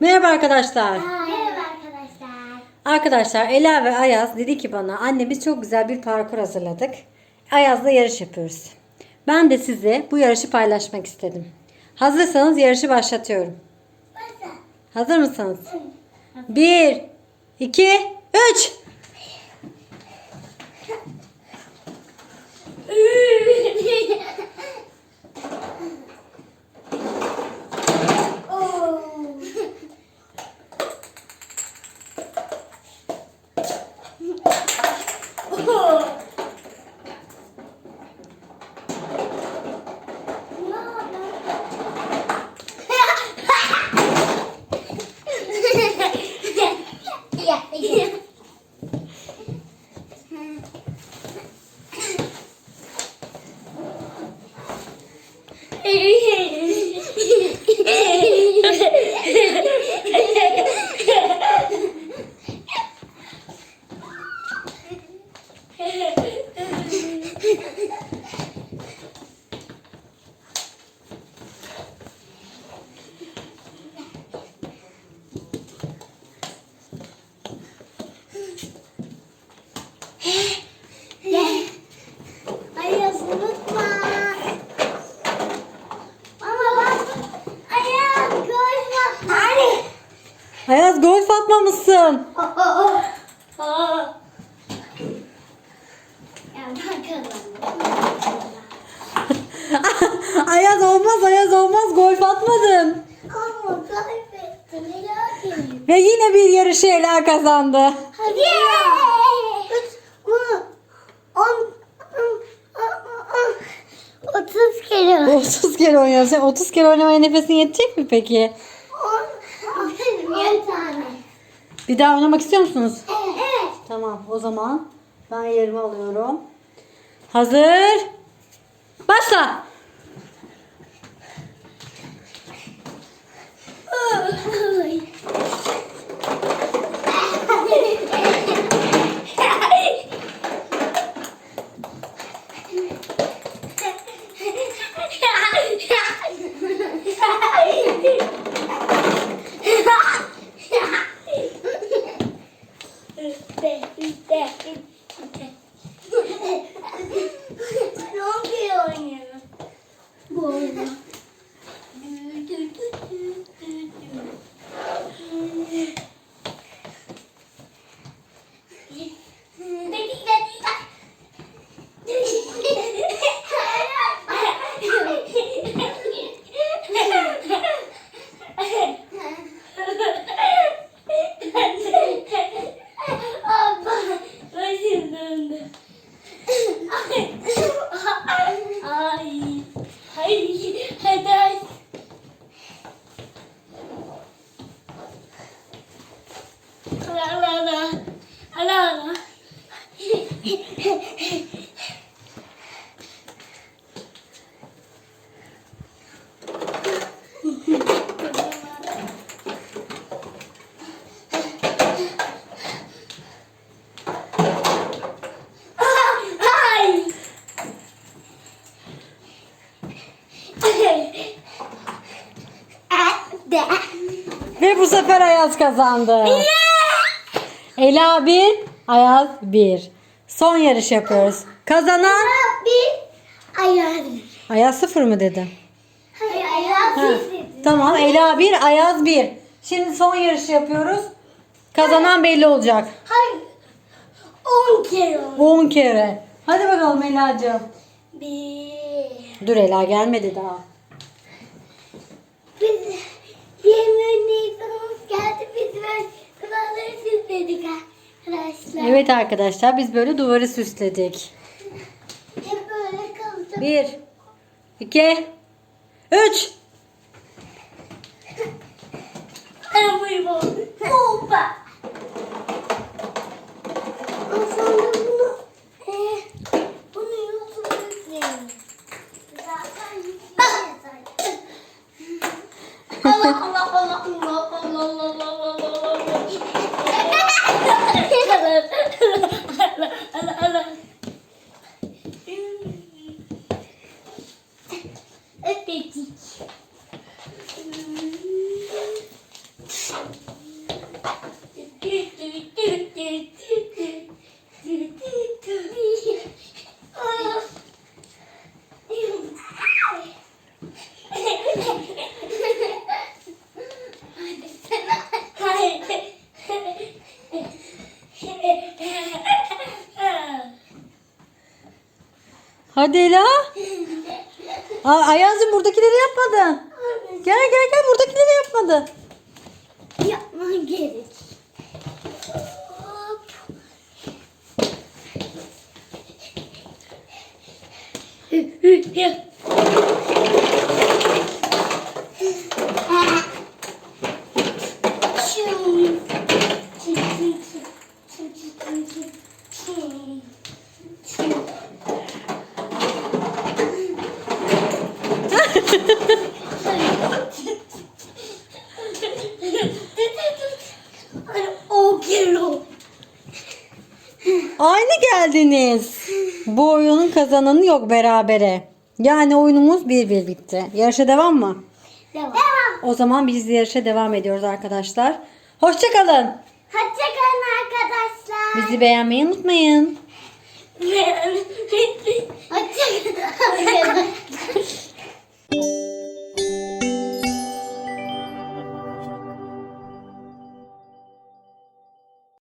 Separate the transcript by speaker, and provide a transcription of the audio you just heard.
Speaker 1: Merhaba arkadaşlar.
Speaker 2: Merhaba arkadaşlar.
Speaker 1: Arkadaşlar Ela ve Ayaz dedi ki bana anne biz çok güzel bir parkur hazırladık. Ayaz'la yarış yapıyoruz. Ben de size bu yarışı paylaşmak istedim. Hazırsanız yarışı başlatıyorum.
Speaker 2: Başla.
Speaker 1: Hazır mısınız? 1 2 3
Speaker 2: Ayaz Ayaz
Speaker 1: golf atmamışsın. Ayaz olmaz Ayaz olmaz golf atmadın.
Speaker 2: Ama kaybettim.
Speaker 1: Ve yine bir yarışı Ela kazandı.
Speaker 2: Hadi. Otuz kere.
Speaker 1: 30 kere oynuyorsun. Sen 30 kere oynamaya nefesin yetecek mi peki?
Speaker 2: Bir
Speaker 1: daha oynamak istiyor musunuz?
Speaker 2: Evet.
Speaker 1: Tamam o zaman ben yerimi alıyorum. Hazır. Başla.
Speaker 2: döndü. Ay. Ay. Ay. Hadi. Ay. La la la. La la.
Speaker 1: Ve bu sefer Ayaz kazandı. Ela 1, Ayaz 1. Son yarış yapıyoruz. Kazanan
Speaker 2: Bir ayar.
Speaker 1: Ayaz 0 mı dedi?
Speaker 2: Hayır ayar
Speaker 1: Ha, Tamam Ela 1, Ayaz 1. Şimdi son yarışı yapıyoruz. Kazanan belli olacak.
Speaker 2: Hayır. On kere.
Speaker 1: 10 kere. Hadi bakalım Ela'cığım.
Speaker 2: Bir.
Speaker 1: Dur Ela gelmedi daha.
Speaker 2: Sonumuz geldi. Biz böyle kulakları süsledik arkadaşlar.
Speaker 1: Evet arkadaşlar biz böyle duvarı süsledik.
Speaker 2: Hep böyle kalacak.
Speaker 1: 1 2 3
Speaker 2: Ben buyum Hoppa. Sonra bunu e, bunu YouTube'a yükleyelim. Zaten yükleyelim zaten. Allah Allah Allah Allah
Speaker 1: dik. Aa, Ayaz'cığım buradakileri yapmadın. Gel gel gel buradakileri yapmadı.
Speaker 2: Yapman gerek. Hop. Çın.
Speaker 1: Aynı geldiniz. Bu oyunun kazananı yok berabere. Yani oyunumuz 1-1 bitti. Yarışa devam mı?
Speaker 2: Devam.
Speaker 1: O zaman biz yarışa devam ediyoruz arkadaşlar. Hoşçakalın.
Speaker 2: Hoşçakalın arkadaşlar.
Speaker 1: Bizi beğenmeyi unutmayın.
Speaker 2: Hoşçakalın.